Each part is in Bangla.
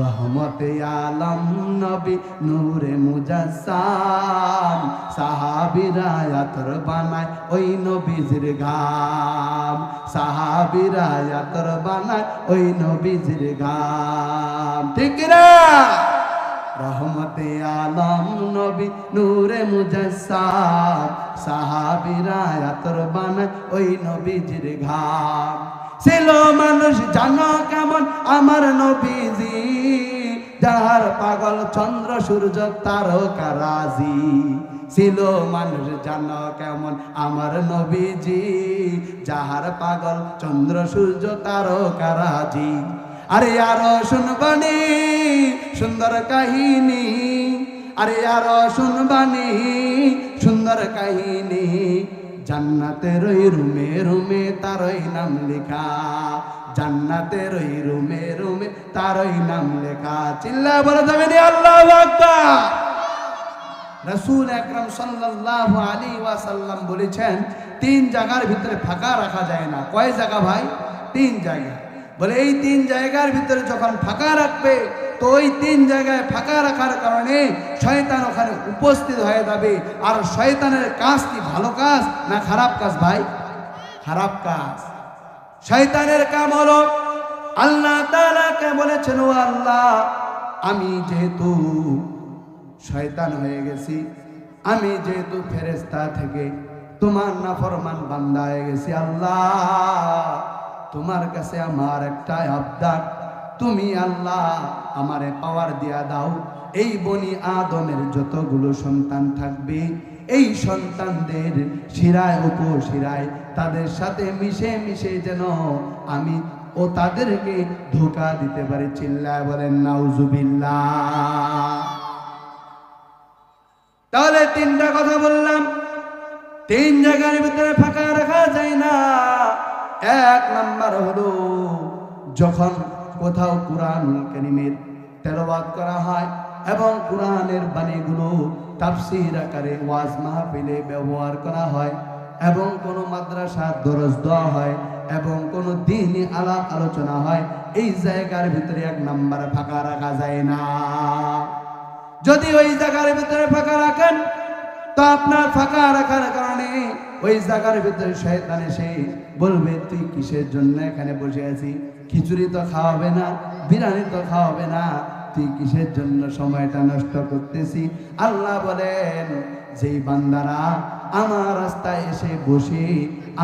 রহমতে আলম নবী নূরে মুজাসাম সাহাবিরা আতর বানায় ওই নবীজির গাম। সাহাবিরা আতর বানায় ওই নবীজির গাম। ঠিক না রহমতে আলম নবী নূরে মুজাসাম সাহাবিরা আতর বানায় ওই নবীজির ঘাম ছিল মানুষ জানো কেমন? আমার নবীজি, যাহার পাগল চন্দ্র, সূর্য, তারকা, রাজি। ছিল মানুষ জানো কেমন? আমার নবীজি, যাহার পাগল চন্দ্র, সূর্য, তারকা, রাজি। আরে আরও শুনবানি সুন্দর কাহিনী। আরে আরও শুনবানি সুন্দর কাহিনী। জান্নাতের ওই রুমে রুমে তারই নাম লেখা। জান্নাতের ওই রুমে রুমে তারই নাম লেখা। চিল্লা বলে যাবে রে আল্লাহ রসুল আকরাম সাল্লাল্লাহু আলাইহি ওয়াসাল্লাম বলেছেন, তিন জায়গার ভিতরে ফাঁকা রাখা যায় না। কয় জায়গা ভাই? তিন জায়গা। বলে, এই তিন জায়গার ভিতরে যখন ফাঁকা রাখবে, তো ওই তিন জায়গায় ফাঁকা রাখার কারণে শয়তান ওখানে উপস্থিত হয়ে যাবে। আর শয়তানের কাজ কি, ভালো কাজ না খারাপ কাজ ভাই? খারাপ কাজ। শয়তানের কাম হলো, আল্লাহ তালাকে বলেছেন, ও আল্লাহ, আমি যেহেতু শয়তান হয়ে গেছি, আমি যেহেতু ফেরেস্তা থেকে তোমার নাফরমান বান্দা হয়ে গেছি, আল্লাহ তোমার কাছে আমার একটা আবদার। তুমি আল্লাহ আমারে পাওয়ার দিয়া দাও। এই বনি আদমের যতগুলো সন্তান থাকবে, এই সন্তানদের শিরায়, উপশিরায় তাদের সাথে মিশে মিশে যেন আমি ও তাদেরকে ধোকা দিতে পারি। চিল্লায় বলেন, নাউজুবিল্লাহ। তাহলে তিনটা কথা বললাম। তিন জায়গার ভিতরে ফাঁকা রাখা যায় না। এক নাম্বার হলো, যখন কোথাও কোরআন করিমের তেলাওয়াত করা হয় এবং কোরআনের বাণীগুলো তাফসির আকারে ওয়াজ মাহফিলে ব্যবহার করা হয় এবং কোনো মাদ্রাসা দরজ দেওয়া হয় এবং কোনো দিনই আলাপ আলোচনা হয়, এই জায়গার ভিতরে এক নাম্বার ফাঁকা রাখা যায় না। যদি ওই জায়গার ভিতরে ফাঁকা রাখেন, তো আপনার ফাঁকা রাখার কারণে ওই জায়গার ভিতরে শয়তান এসে বলবে, তুই কিসের জন্য এখানে বসে আছি খিচুড়ি তো খাওয়াবে না, বিরিয়ানি তো খাওয়াবে না। তুই কিসের জন্য সময়টা নষ্ট করতেছি? আল্লাহ বলেন, যেই বান্দারা আমার রাস্তায় এসে বসে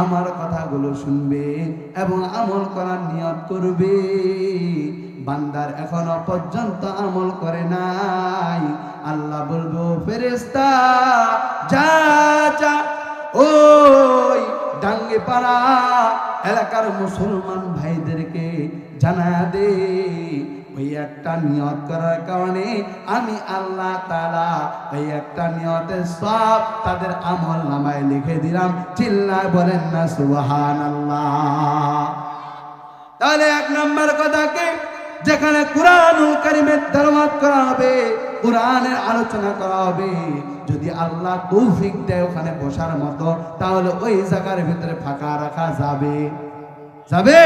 আমার কথাগুলো শুনবে এবং আমল করার নিয়ত করবে। বান্দার এখনও পর্যন্ত আমল করে নাই। আল্লাহ বলব ফেরেস্তা যা ডাঙ্গে পাড়া, এলাকার মুসলমান ভাইদেরকে জানা দে। ওই একটা নিয়ত করার কারণে আমি আল্লাহ তালা ওই একটা নিয়তের সব তাদের আমল নামায় লিখে দিলাম। চিল্লায় বলেন না সুবহান আল্লাহ তাহলে এক নম্বর কথা কি? যেখানে কোরআনুল করিমের তেলাওয়াত করা হবে, কোরআনের আলোচনা করা হবে যদি আল্লাহ তৌফিক দেয় ওখানে বসার মতো, তাহলে ওই জায়গার ভিতরে ফাঁকা রাখা যাবে। যাবে?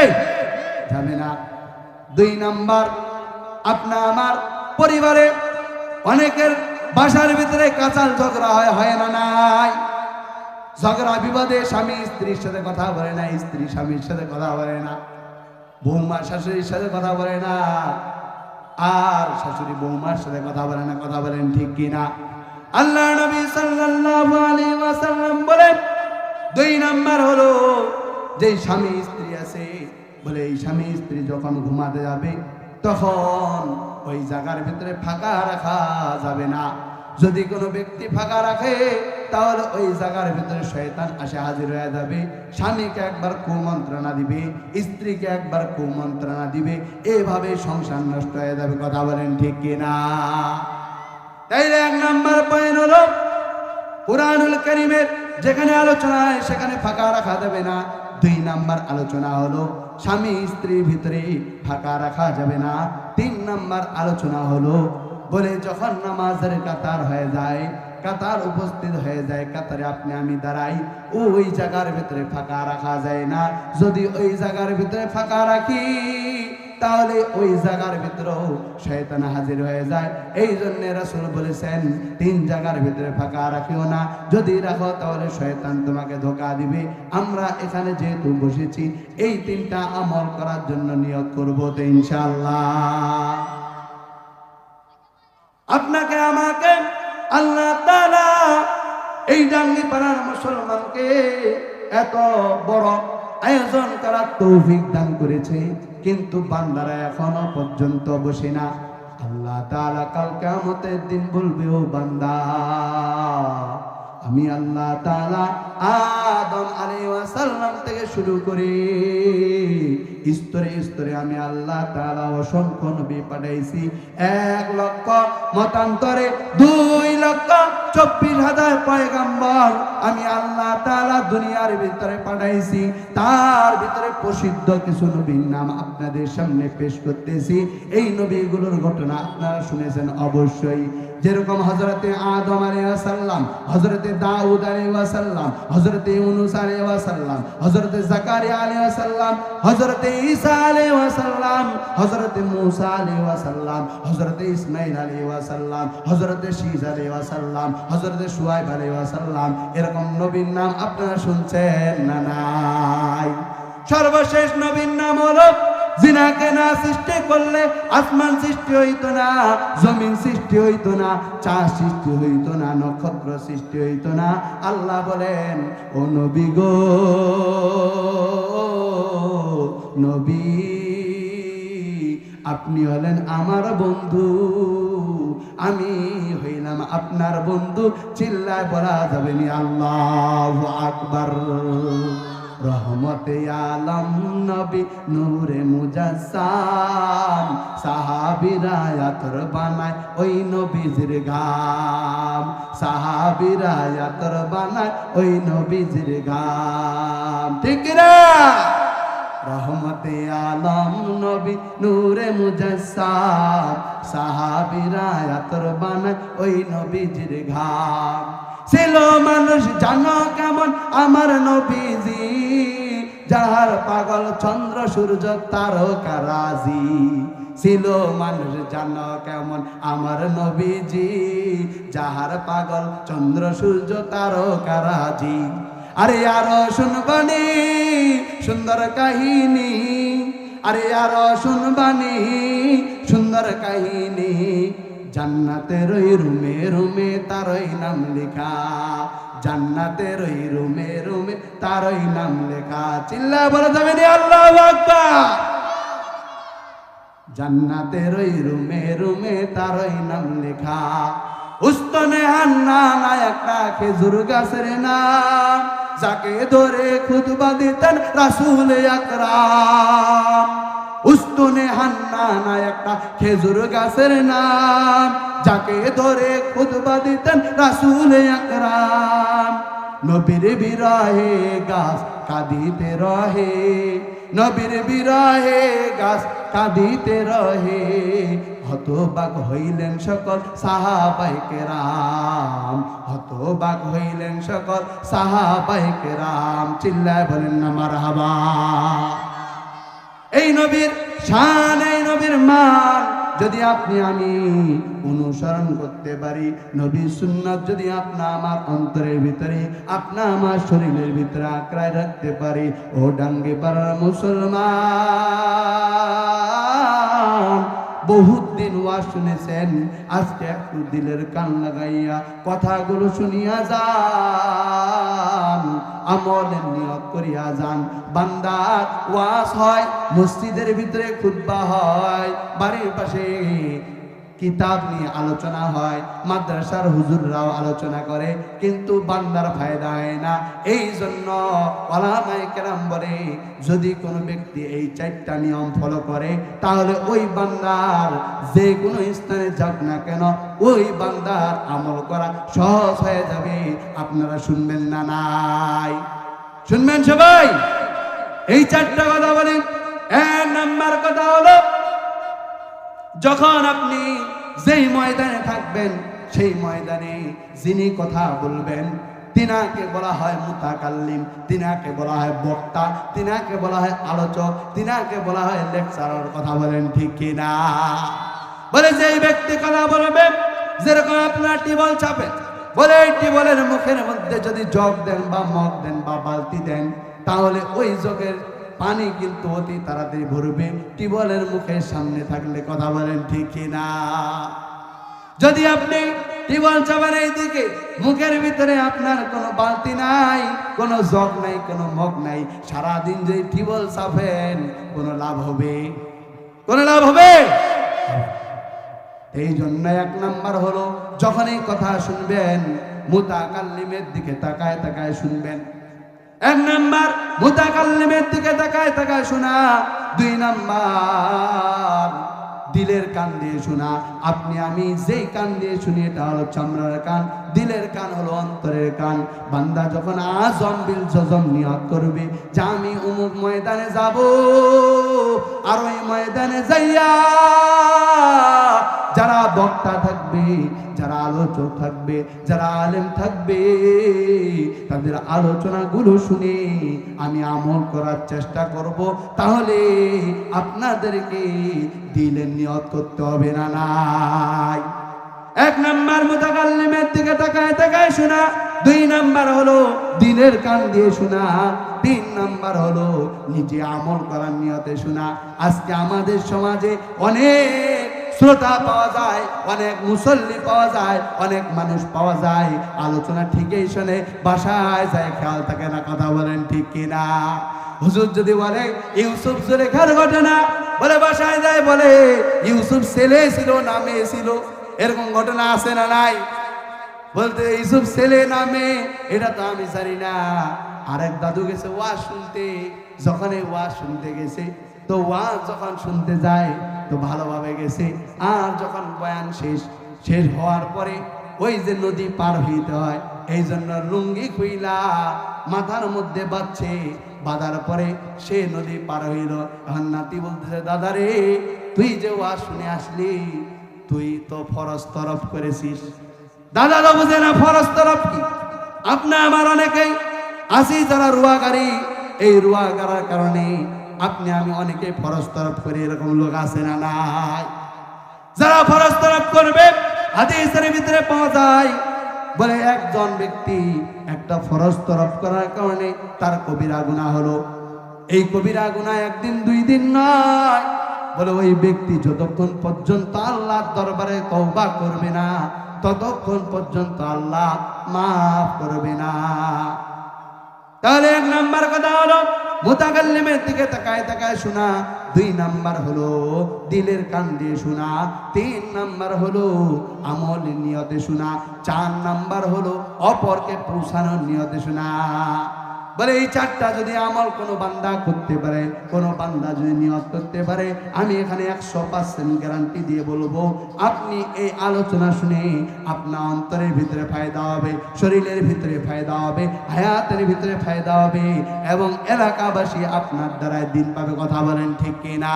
যাবে না। দুই নাম্বার, আপনা আমার পরিবারে অনেকের বাসার ভিতরে কাঁচাল ঝগড়া হয় হয় না নাই? ঝগড়া, বিবাদে স্বামী স্ত্রীর সাথে কথা বলে না, স্ত্রী স্বামীর সাথে কথা বলে না, বৌমা শাশুড়ির সাথে কথা বলে না, আর শাশুড়ি বৌমার সাথে কথা বলে না, কথা বলেন ঠিক কিনা? আল্লাহ নবী সাল্লাল্লাহু আলাইহি ওয়াসাল্লাম বলেন দুই নাম্বার হলো, যে স্বামী স্ত্রী আছে, বলে এই স্বামী স্ত্রী যখন ঘুমাতে যাবে, তখন ওই জায়গার ভিতরে ফাঁকা রাখা যাবে না। যদি কোনো ব্যক্তি ফাঁকা রাখে, তাহলে ওই জায়গার ভিতরে শয়তান আসে হাজির হয়ে যাবে। স্বামীকে একবার কুমন্ত্রণা দিবে, স্ত্রীকে একবার কুমন্ত্রণা দিবে এভাবে সংসার নষ্ট হয়ে যাবে, কথা বলেন ঠিক কিনা? তাইলে এক নাম্বার পয়েন্ট হলো কোরআনুল করিমের যেখানে আলোচনা হয় সেখানে ফাঁকা রাখা যাবে না। দুই নাম্বার আলোচনা হলো স্বামী স্ত্রীর ভিতরে ফাঁকা রাখা যাবে না। তিন নাম্বার আলোচনা হলো বলে যখন নামাজের কাতার হয়ে যায়, কাতার উপস্থিত হয়ে যায়, কাতারে আপনি, আমি দাঁড়াই, ওই জায়গার ভিতরে ফাঁকা রাখা যায় না। যদি ওই জায়গার ভিতরে ফাঁকা রাখি তাহলে ওই জায়গার ভিতরেও শয়তান হাজির হয়ে যায়। এই জন্য রাসূল বলেছেন, তিন জায়গার ভিতরে ফাঁকা রাখিও না। যদি রাখো, তাহলে শয়তান তোমাকে ধোকা দিবে। আমরা এখানে যেহেতু বসেছি, এই তিনটা আমল করার জন্য নিয়োগ করব তো ইনশাআল্লাহ। আপনাকে, আমাকে, আল্লাহ তাআলা এই ডাঙ্গি পাড়ার মুসলমানকে এত বড় আয়োজন করার তৌফিক দান করেছে, কিন্তু বান্দারা এখনও পর্যন্ত বসে না। আল্লাহ তাআলা কাল কিয়ামতের দিন বলবে, ও বান্দা, আমি আল্লাহ তাআলা আদম আলাইহিস ওয়াসাল্লাম থেকে শুরু করে স্তরে স্তরে আমি আল্লাহ তাআলা অসংখ্য নবী পাঠাইছি। এক লক্ষ মতান্তরে দুই লক্ষ চব্বিশ হাজার পয়গাম্বর আমি আল্লাহ তাআলা দুনিয়ার ভিতরে পাঠাইছি। তার ভিতরে প্রসিদ্ধ কিছু নবীর নাম আপনাদের সামনে পেশ করতেছি। এই নবীগুলোর ঘটনা আপনারা শুনেছেন অবশ্যই। যেরকম হজরতে আদম আলাইসাল্লাম হজরতে দাউদ আলাইসাল্লাম হজরতে ইউনুস আলাইসাল্লাম হজরতে জাকারিয়া আলাইসাল্লাম হজরতে ঈসা আলাইসাল্লাম হজরতে মুসা আলাইসাল্লাম হজরতে ইসমাইল আলাইসাল্লাম হজরতে শীজ আলাইসাল্লাম হজরতে সুয়াইব আলাইসাল্লাম এরকম নবীর নাম আপনারা শুনছেন না নাই? সর্বশেষ নবীর নাম হলো, জিনাকে না সৃষ্টি করলে আসমান সৃষ্টি হইতো না, জমিন সৃষ্টি হইতো না চাষ সৃষ্টি হইতো না, নক্ষত্র সৃষ্টি হইতো না। আল্লাহ বলেন, ও গো নবী, আপনি হলেন আমার বন্ধু, আমি হইলাম আপনার বন্ধু, চিল্লায় বলা যাবে নি আল্লাহ আকবার। রহমতে আলম নবী, নূরে মুজাসাম সাহাবিরা আতর বানায় ওই নবীজির গাম। সাহাবিরা আতর বানায় ওই নবীজির গাম। ঠিক না রহমতে আলম নবী নূরে মুজাসাম সাহাবিরা আতর বানায় ওই নবীজির ঘাম। ছিল মানুষ জানো কেমন? আমার নবীজি, যাহার পাগল চন্দ্র, সূর্য তারকারাজি ছিল মানুষ জানো কেমন? আমার নবীজি, যাহার পাগল চন্দ্র, সূর্য তারকারাজি আরে আরও শুনবানি, সুন্দর কাহিনী। আরে আরও শুনবানি, সুন্দর কাহিনী। জান্নাতের ওই রুমে রুমে তারই নাম লেখা। জান্নাতের ওই রুমে রুমে তারই নাম লেখা। চিল্লা, বলা যাবে আল্লাহ আকবার। জান্নাতের ওই রুমে রুমে তারই নাম লেখা। উস্তনে হান্না না, একটা খেজুর গাছের নাম। যাকে ধরে খুদবা দিতেন রাসুল উস্তনে হান্না না একটা খেজুর গাছের নাম। যাকে ধরে খুদবা দিতেন রাসুল আকরাম। নবীর বিরহে গাছ কাঁদিতে রহে। নবীর বিরহে গাছ কাঁদিতে রহে। হতবাক হইলেন সকল সাহাবাইকে রাম হত হতবাক হইলেন সকল সাহাবাইকে রাম চিল্লায় বলেন না, মারহাবা। এই নবীর শান, এই নবীর মান যদি আপনি আমি অনুসরণ করতে পারি নবী সুন্নাত যদি আপনা আমার অন্তরের ভিতরে, আপনা আমার শরীরের ভিতরে আঁকড়ায় রাখতে পারি, ও ডাঙ্গে পাড়ার মুসলমান বহুত দিন ওয়া শুনেছেন, আজকে একটু দিলের কান লাগাইয়া কথাগুলো শুনিয়া যান, আমলের নিয়োগ করিয়া যান। বান্দার ওয়াজ হয়, মসজিদের ভিতরে খুতবা হয়, বাড়ির পাশে কিতাব নিয়ে আলোচনা হয়, মাদ্রাসার হুজুররাও আলোচনা করে, কিন্তু বান্দার ফায়দা হয় না। এই জন্য কেরাম বলে, যদি কোনো ব্যক্তি এই চারটা নিয়ম ফলো করে, তাহলে ওই বান্দার যে কোনো স্থানে যাক না কেন, ওই বান্দার আমল করা সহজ হয়ে যাবে। আপনারা শুনবেন না নাই? শুনবেন সবাই? এই চারটা কথা বলেন। এক নাম্বার কথা হলো যখন আপনি যেই ময়দানে থাকবেন, সেই ময়দানে যিনি কথা বলবেন, তিনাকে বলা হয় মুতাকাল্লিম, তিনাকে বলা হয় বক্তা, তিনাকে বলা হয় আলোচক, তিনাকে বলা হয় লেকচারার কথা বলেন ঠিক কিনা বলে যে এই ব্যক্তি কথা বলবে, যেরকম আপনার টিবল চাপে, বলে এই টিবলের মুখের মধ্যে যদি জগ দেন বা মগ দেন বা বালতি দেন, তাহলে ওই জগের পানি কিন্তু অতি তাড়াতাড়ি ভরবে। টিবলের মুখের সামনে থাকলে কথা বলেন ঠিক না যদি আপনি টিবল চাবেন এইদিকে, মুখের ভিতরে আপনার কোনো বালতি নাই, কোনো জগ নাই, কোনো মগ নাই, সারাদিন যে টিবল চাপেন, কোনো লাভ হবে? কোনো লাভ হবে? এই জন্য এক নাম্বার হলো যখন এই কথা শুনবেন, মুতাকাল্লিমের দিকে তাকায় তাকায় শুনবেন। এক নাম্বার, মুতাকাল্লিমের দিকে তাকায় তাকায় শোনা। দুই নাম্বার, দিলের কান দিয়ে শোনা। আপনি, আমি যেই কান দিয়ে শুনি, এটা হলো চামড়ার কান। দিলের কান হলো অন্তরের কান। বান্দা যখন আজম বিল জজম নিয়ত করবে, যে আমি অমুক ময়দানে যাব, আর ওই ময়দানে যাইয়া যারা বক্তা থাকবে, যারা আলোচক থাকবে, যারা আলেম থাকবে, তাদের আলোচনাগুলো শুনে আমি আমল করার চেষ্টা করব। তাহলে আপনাদেরকে দিলের নিয়ত করতে হবে না নাই? এক নাম্বার মুতাকাল্লিমের দিকে তাকায় তাকায় শোনা, দুই নাম্বার হলো দিনের কান দিয়ে শোনা, তিন নাম্বার হলো নিজে আমল করার নিয়তে শোনা। আজকে আমাদের সমাজে অনেক শ্রোতা পাওয়া যায়, অনেক মুসল্লি পাওয়া যায়, অনেক মানুষ পাওয়া যায়। আলোচনা ঠিকই শোনে, বাসায় যায়, খেয়াল থাকে না কথা বলেন ঠিক কিনা। হুজুর যদি বলে, ইউসুফ জুলেখার ঘটনা, বলে বাসায় যায়, বলে, ইউসুফ ছেলে ছিল না মেয়ে ছিল। এরকম ঘটনা আছে না নাই? বলতে, ইউসুফ ছেলে না মেয়ে এটা তো আমি জানি না। আরেক দাদু গেছে ওয়াজ শুনতে। যখন এই ওয়াজ শুনতে গেছে তো ওয়াজ যখন শুনতে যায়, তো ভালোভাবে গেছে। আর যখন বয়ান শেষ শেষ হওয়ার পরে ওই যে নদী পার হইতে হয়, এই জন্য লুঙ্গি খুইলা মাথার মধ্যে বাচ্ছে বাঁধার পরে সে নদী পার হইল। এখন নাতি বলতেছে, দাদা রে, তুই যে ওয়াজ শুনে আসলি, তুই তো ফরজ তরফ করেছিস। দাদা তো বুঝে না, ফরজ তরফ কি? আপনি আমার অনেকেই আসি যারা রুয়াগারি এই রুয়াগারার কারণে আপনি, আমি অনেকে ফরজ তরফ করি এরকম লোক আছে না নাই? যারা ফরজ তরফ করবে, হাদিসের ভিতরে পাওয়া যায়, বলে একজন ব্যক্তি একটা ফরজ তরফ করার কারণে তার কবিরা গুনাহ হলো। এই কবিরা গুনাহ একদিন, দুই দিন নয় বলে ওই ব্যক্তি যতক্ষণ পর্যন্ত আল্লাহর দরবারে তওবা করবে না, ততক্ষণ পর্যন্ত আল্লাহ মাফ করবে না। তাহলে এক নাম্বার কথা হলো, মোতাকাল্লিমের দিকে তাকায় তাকায় শোনা, দুই নাম্বার হলো দিলের কান দিয়ে শোনা, তিন নাম্বার হলো আমল নিয়তে শোনা, চার নাম্বার হলো অপরকে পৌঁছানোর নিয়তে শোনা। বলে, এই চারটা যদি আমল কোনো বান্দা করতে পারে, কোনো বান্দা যদি নিয়ত করতে পারে, আমি এখানে একশো পার্সেন্ট গ্যারান্টি দিয়ে বলব, আপনি এই আলোচনা শুনে আপনার অন্তরের ভিতরে ফায়দা হবে, শরীরের ভিতরে ফায়দা হবে, হায়াতের ভিতরে ফায়দা হবে এবং এলাকাবাসী আপনার দ্বারায় দিন পাবে। কথা বলেন ঠিক কিনা?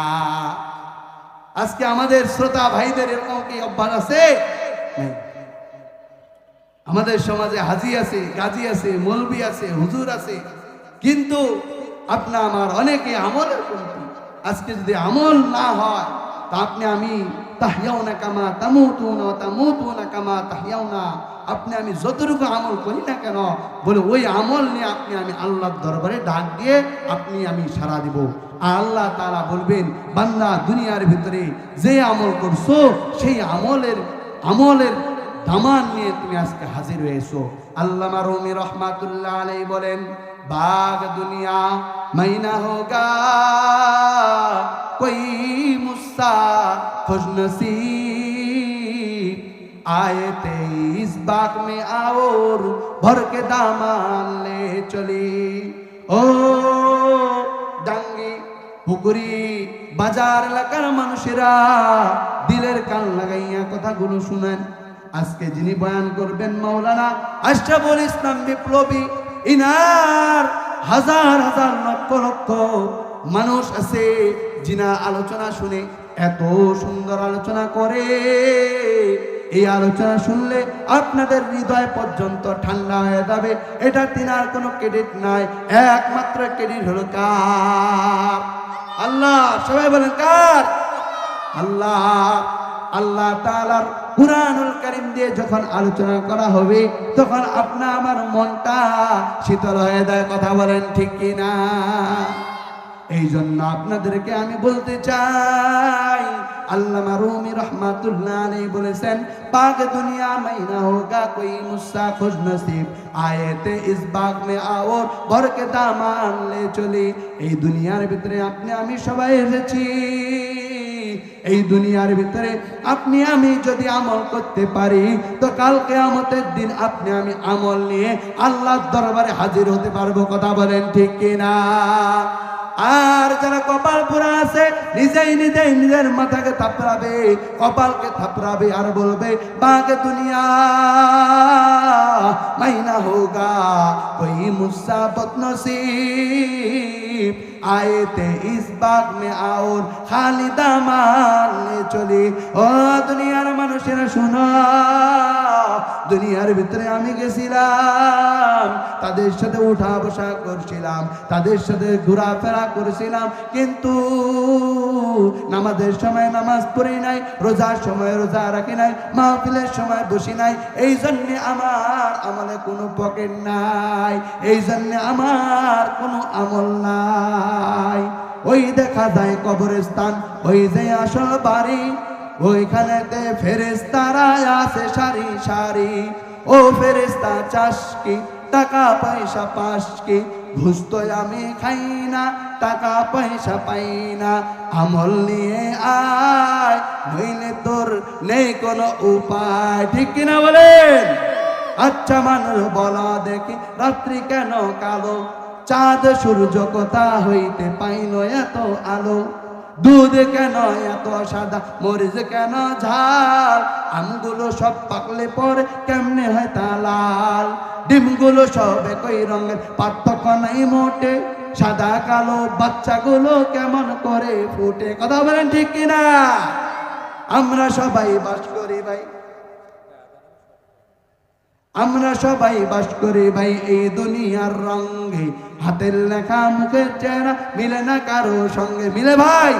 আজকে আমাদের শ্রোতা ভাইদের এরকম কি অভ্যাস আছে। আমাদের সমাজে হাজি আছে, গাজী আছে, মলবি আছে, হুজুর আছে। কিন্তু আপনা আমার অনেকে আমলের কমতি আজকে যদি আমল না হয়, তা আপনি আমি তাহিয়াও না কামা তামু তু না তামু তু না কামা তাহিয়াও না আপনি আমি যতটুকু আমল করি না কেন, বলে ওই আমল নিয়ে আপনি আমি আল্লাহর দরবারে ডাক দিয়ে আপনি আমি সারা দিব। আর আল্লাহ তারা বলবেন, বান্দা দুনিয়ার ভিতরে যে আমল করছ, সেই আমলের আমলের দামান নিয়ে তুমি আজকে হাজির হয়েছো আল্লামা রুমি রহমাতুল্লাহ আলাই বলেন বাগ দুনিয়া মাইনা হোগা कोई मुस्सा खुश नसीब आए थे इस बाग में और भर के दामान ले चली ও ডাঙ্গি পুকুরি বাজার এলাকার মানুষেরা দিলের কান লাগাইয়া কথাগুলো শুনেন আজকে যিনি বয়ান করবেন মাওলানা আশরাফুল ইসলাম বিপ্লবী, ইনার হাজার হাজার লক্ষ লক্ষ মানুষ আছে যিনা আলোচনা শুনে এত সুন্দর আলোচনা করে। এই আলোচনা শুনলে আপনাদের হৃদয় পর্যন্ত ঠান্ডা হয়ে যাবে। এটা তিনার কোনো ক্রেডিট নাই, একমাত্র ক্রেডিট হলো কার? আল্লাহ, সবাই বলেন কার? আল্লাহ। আল্লাহ তাআলার কুরআনুল কারীম দিয়ে যখন আলোচনা করা হবে, তখন আপনা আমার মনটা শীতল হয়ে যায়, কথা বলেন ঠিক কি না এই জন্য আপনাদেরকে আমি বলতে চাই, আল্লামা রুমি রহমাতুল্লাহ আলাইহি বলেছেন, পাক দুনিয়া হোগা কোই মুসা খুশ নসিব। আয়েতে ইস বাগ মে আওর ভর কে দামান লে চলি। এই দুনিয়ার ভিতরে আপনি, আমি সবাই এসেছি। এই দুনিয়ার ভিতরে আপনি, আমি যদি আমল করতে পারি, তো কালকে আমতের দিন আপনি, আমি আমল নিয়ে আল্লাহর দরবারে হাজির হতে পারব, কথা বলেন ঠিক কিনা? আর যারা কপাল পুরা আছে নিজেই নিজেই নিজের মাথাকে থাপড়াবে কপালকে থাপড়াবে আর বলবে বাগে দুনিয়া মাইনা হোগা कोई मुस्सा नसीब आए थे इस बाग में और खाली दामान ले চলি ও দুনিয়ার মানুষেরা শোনো দুনিয়ার ভিতরে আমি গেছিলাম তাদের সাথে উঠা বসা করছিলাম তাদের সাথে ঘোরাফেরা করছিলাম, কিন্তু নামাজের সময় নামাজ পড়ি নাই, রোজার সময় রোজা রাখি নাই, মাহফিলের সময় বসি নাই, এই জন্যে আমার আমলে কোনো পকেট নাই, এই জন্যে আমার কোনো আমল নাই। ওই দেখা যায় কবরস্থান, ওই যে আসল বাড়ি, ওইখানেতে ফেরেস্তারা আছে সারি সারি। ও ফেরেস্তা চাষ কি টাকা পয়সা পাস কি ঘুষ তো আমি খাই না, টাকা পয়সা পাই না। আমল নিয়ে আয়, নইলে তোর নেই কোনো উপায়। ঠিক কিনা বলেন? আচ্ছা মানুষ বলা দেখি, রাত্রি কেন কালো? চাঁদ সূর্য কথা হইতে পাইল এত আলো? দুধ কেন এত সাদা? মরিচ কেন ঝাল? আমগুলো সব পাকলে পরে কেমনে হয় তা লাল? ডিমগুলো সব একই রঙের, পার্থক্য নাই মোটে। সাদা, কালো বাচ্চাগুলো কেমন করে ফুটে? কথা বলেন ঠিক কিনা? আমরা সবাই বাস করি ভাই। আমরা সবাই বাস করি ভাই, এই দুনিয়ার রঙে। হাতের লেখা, মুখের চেহারা, মিলে না কারও সঙ্গে। মিলে ভাই,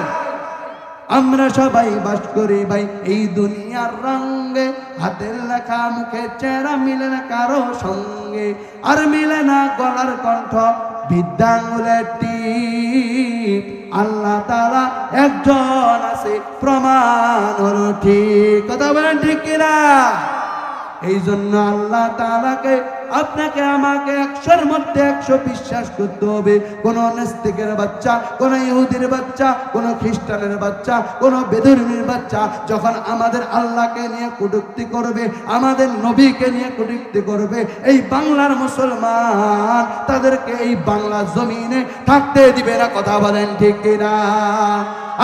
আমরা সবাই বাস করি ভাই, এই দুনিয়ার রঙে। হাতের লেখা, মুখের চেহারা, মিলে না কারও সঙ্গে। আর মিলে না গলার কণ্ঠ, বিদ্যাঙ্গুলের টিপ। আল্লাহ তারা একজন আছে, প্রমাণ হলো ঠিক। কথা বলেন ঠিক কিনা? এই জন্য আল্লাহ তাআলাকে আপনাকে আমাকে একশোর মধ্যে একশো বিশ্বাস করতে হবে। কোন নাস্তিকের বাচ্চা, কোন ইহুদির বাচ্চা, কোন খ্রিস্টানের বাচ্চা, কোন বেদরুনির বাচ্চা যখন আমাদের আল্লাহকে নিয়ে কটুক্তি করবে, আমাদের নবীকে নিয়ে কটুক্তি করবে, এই বাংলার মুসলমান তাদেরকে এই বাংলা জমিনে থাকতে দিবে না, কথা বলেন ঠিক কিনা?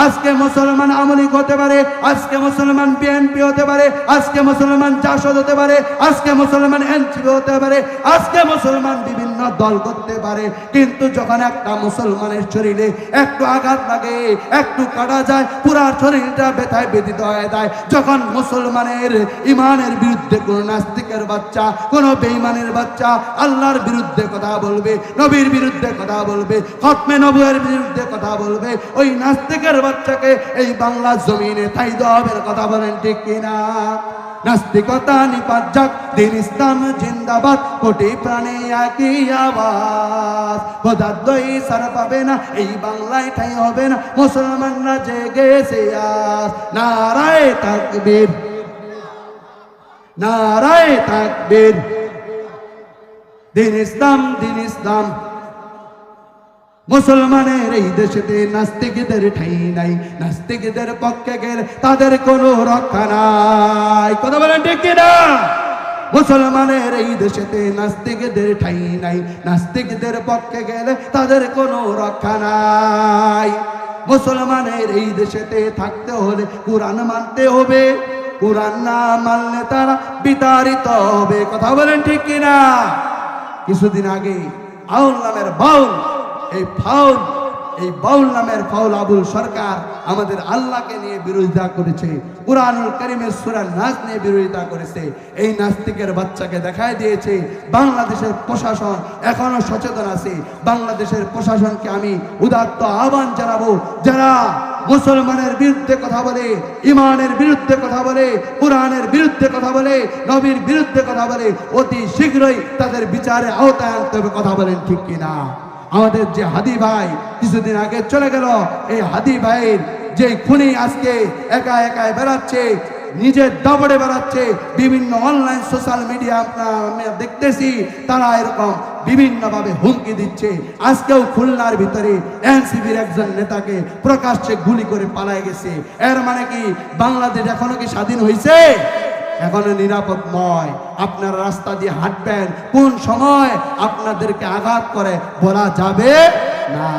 আজকে মুসলমান আমলিক হতে পারে, আজকে মুসলমান বিএনপি হতে পারে, আজকে মুসলমান জাসদ হতে পারে, আজকে মুসলমান এনসিপি হতে পারে আজকে মুসলমান বিভিন্ন দল করতে পারে, কিন্তু যখন একটা মুসলমানের শরীরে একটু আঘাত লাগে, একটু কাটা যায়, পুরা শরীরটা ব্যথায় ব্যতীত হয়ে যায়। যখন মুসলমানের ইমানের বিরুদ্ধে কোন নাস্তিকের বাচ্চা, কোন বেঈমানের বাচ্চা আল্লাহর বিরুদ্ধে কথা বলবে, নবীর বিরুদ্ধে কথা বলবে, খতমে নবুয়ের বিরুদ্ধে কথা বলবে, ওই নাস্তিকের বাচ্চাকে এই বাংলা জমিনে তাই দেওয়ার কথা বলেন ঠিক কিনা? নাস্তিকতা নিপাত যাক দিন ইসলাম জিন্দাবাদ, কোটি প্রাণে একই আওয়াজ দই সার পাবে না, এই বাংলায় ঠাই হবে না, মুসলমানরা জেগেছে আজ নারায় তাকবীর নারায় তাকবীর। দিন ইসলাম দিন মুসলমানের এই দেশেতে নাস্তিকদের ঠাই নাই, নাস্তিকদের পক্ষে গেলে তাদের কোনো রক্ষা নাই। কথা বলেন ঠিক কিনা? মুসলমানের এই দেশেতে নাস্তিকদের ঠাই নাই, নাস্তিকদের পক্ষে গেলে তাদের কোনো রক্ষা নাই। মুসলমানের এই দেশেতে থাকতে হলে কোরআন মানতে হবে। কোরআন না মানলে তারা বিতাড়িত হবে। কথা বলেন ঠিক কিনা? কিছুদিন আগে আউল নামের বাউল এই ফাউল, এই বাউল নামের ফাউল আবুল সরকার আমাদের আল্লাহকে নিয়ে বিরোধিতা করেছে, কোরআনুল করিমের সুরার নাচ নিয়ে বিরোধিতা করেছে, এই নাস্তিকের বাচ্চাকে দেখায় দিয়েছে, বাংলাদেশের প্রশাসন এখনও সচেতন আছে, বাংলাদেশের প্রশাসনকে আমি উদাত্ত আহ্বান জানাব, যারা মুসলমানের বিরুদ্ধে কথা বলে, ইমানের বিরুদ্ধে কথা বলে, কোরআনের বিরুদ্ধে কথা বলে, নবীর বিরুদ্ধে কথা বলে, অতি শীঘ্রই তাদের বিচারে আওতায় আনতে হবে, কথা বলেন ঠিক কিনা? আমাদের যে হাদি ভাই কিছুদিন আগে চলে গেল, এই হাদি ভাইয়ের যে খুনি আজকে একা একাই বেড়াচ্ছে, নিজের দাবড়ে বেড়াচ্ছে, বিভিন্ন অনলাইন সোশ্যাল মিডিয়া আপনার আমি দেখতেছি, তারা এরকম বিভিন্নভাবে হুমকি দিচ্ছে। আজকেও খুলনার ভিতরে এনসিবির একজন নেতাকে প্রকাশ্যে গুলি করে পালায় গেছে। এর মানে কি, বাংলাদেশ এখনও কি স্বাধীন হয়েছে এখনও নিরাপদ নয় আপনার রাস্তা দিয়ে হাঁটবেন, কোন সময় আপনাদেরকে আঘাত করে বলা যাবে না।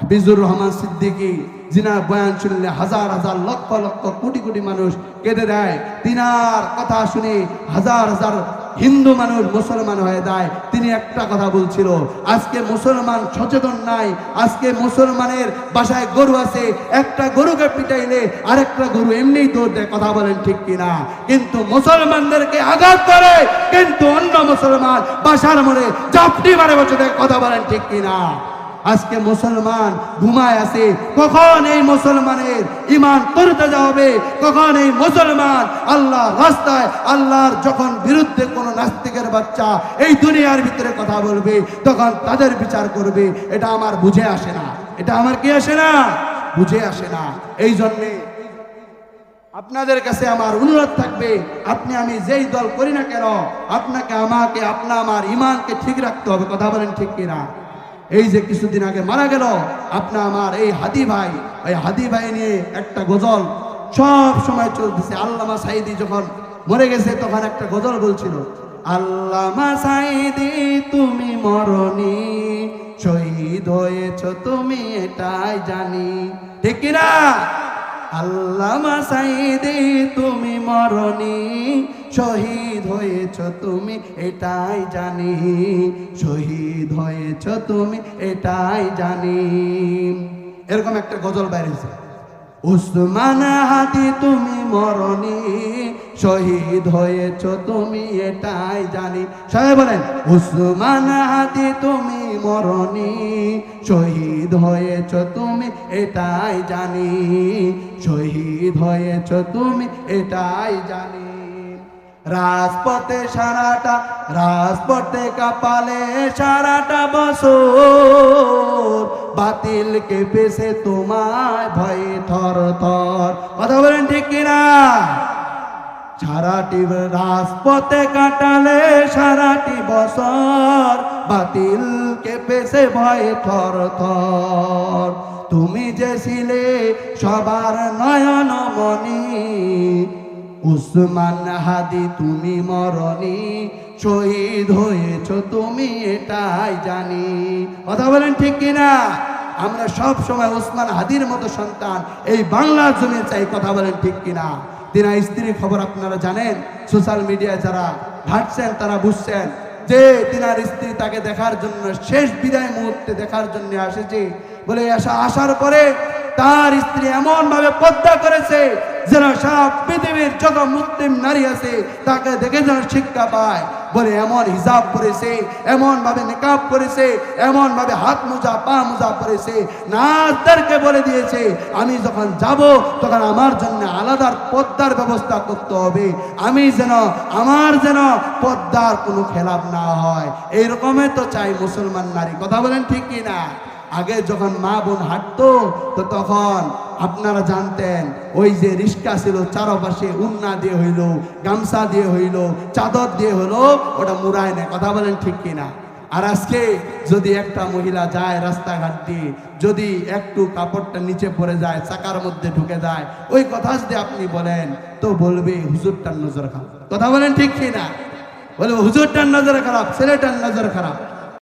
হাফিজুর রহমান সিদ্দিকী জিনার বয়ান শুনলে হাজার হাজার লক্ষ লক্ষ কোটি কোটি মানুষ কেঁদে দেয়, তিনার কথা শুনে হাজার হাজার হিন্দু মানুষ, মুসলমান হয়ে যায়। তিনি একটা কথা বলছিল, আজকে মুসলমান সচেতন নাই, আজকে মুসলমানের বাসায় গরু আছে, একটা গরুকে পিটাইলে আরেকটা গরু এমনিই দৌড় দেয়, কথা বলেন ঠিক কিনা? কিন্তু মুসলমানদেরকে আঘাত করে, কিন্তু অন্য মুসলমান বাসার মনে চাপটি মারে বসে কথা বলেন ঠিক কিনা? আজকে মুসলমান ঘুমায় আছে। কখন এই মুসলমানের ইমান করতে যাবে কখন এই মুসলমান আল্লাহ রাস্তায়, আল্লাহর যখন বিরুদ্ধে কোনো নাস্তিকের বাচ্চা এই দুনিয়ার ভিতরে কথা বলবে, তখন তাদের বিচার করবে। এটা আমার বুঝে আসে না। এটা আমার কি আসে না? বুঝে আসে না। এই জন্যে আপনাদের কাছে আমার অনুরোধ থাকবে, আপনি আমি যেই দল করি না কেন, আপনাকে, আমাকে, আপনা আমার ইমানকে ঠিক রাখতে হবে। কথা বলেন ঠিক কিনা? এই যে কিছুদিন আগে মারা গেল আপনা আমার এই হাদি ভাই, ওই হাদি ভাই নিয়ে একটা গজল সব সময় চলতেছে। আল্লামা সাইদি যখন মরে গেছে, তখন একটা গজল বলছিল, আল্লামা সাইদি তুমি মরনি, শহীদ হয়েছ তুমি এটাই জানি। ঠিক কিনা? আল্লামা সাইদি তুমি মরনি শহীদ হয়েছ তুমি, এটাই জানি। শহীদ হয়েছ তুমি, এটাই জানি। এরকম একটা গজল বাইরেছে। উসমান হাতি তুমি মরনি শহীদ হয়েছ তুমি, এটাই জানি। সবাই বলেন, উসমান হাতি তুমি মরনি শহীদ হয়েছ তুমি, এটাই জানি। শহীদ হয়েছ তুমি, এটাই জানি। রাজপথে সারাটা, রাজপথে কাপালে সারাটা বছর। বাতিল কেঁপেছে তোমায় ভয়ে থর থর কথা বলেন ঠিক কিনা? সারাটি রাজপথে কাটালে সারাটি বছর। বাতিল কেঁপেছে ভয়ে থর থর। তুমি যে ছিলে সবার নয়ন মনি উসমান হাদি, তুমি মরনি শহীদ হয়েছ তুমি, এটাই জানি। কথা বলেন ঠিক কিনা? আমরা সব সময় ওসমান হাদির মতো সন্তান। এই বাংলার জমি চাই, কথা বলেন ঠিক কিনা? তিনা স্ত্রীর খবর আপনারা জানেন, সোশ্যাল মিডিয়ায় যারা ঘাটছেন, তারা বুঝছেন যে তিনার স্ত্রী তাকে দেখার জন্য শেষ বিদায় মুহূর্তে দেখার জন্য আসেছে। বলে আসা আসার পরে তার স্ত্রী এমন ভাবে পদ্মা করেছে যেন সব পৃথিবীর যত মুসলিম নারী আছে তাকে দেখে যেন শিক্ষা পায়। বলে এমন হিসাব করেছে এমন ভাবে নিকাব করেছে এমন ভাবে হাত মোজা, পা মোজা করেছে নাচদেরকে বলে দিয়েছে, আমি যখন যাব, তখন আমার জন্য আলাদার পদ্মার ব্যবস্থা করতে হবে। আমি যেন, আমার যেন পদ্মার কোনো খেলাপ না হয়। এইরকমই তো চাই মুসলমান নারী। কথা বলেন ঠিক কি না আগে যখন মা বোন হাঁটতো, তো তখন আপনারা জানতেন, ওই যে রিস্কা ছিল, চারপাশে উন্না দিয়ে হইল, গামছা দিয়ে হইল, চাদর দিয়ে হইল, ওটা মুড়ায় নেয় কথা বলেন ঠিক কিনা? আর আজকে যদি একটা মহিলা যায় রাস্তাঘাট দিয়ে যদি একটু কাপড়টা নিচে পড়ে যায়, চাকার মধ্যে ঢুকে যায়, ওই কথা যদি আপনি বলেন, তো বলবে, হুজুরটার নজর খারাপ। কথা বলেন ঠিক কিনা? বলে হুজুরটার নজর খারাপ, ছেলেটার নজর খারাপ।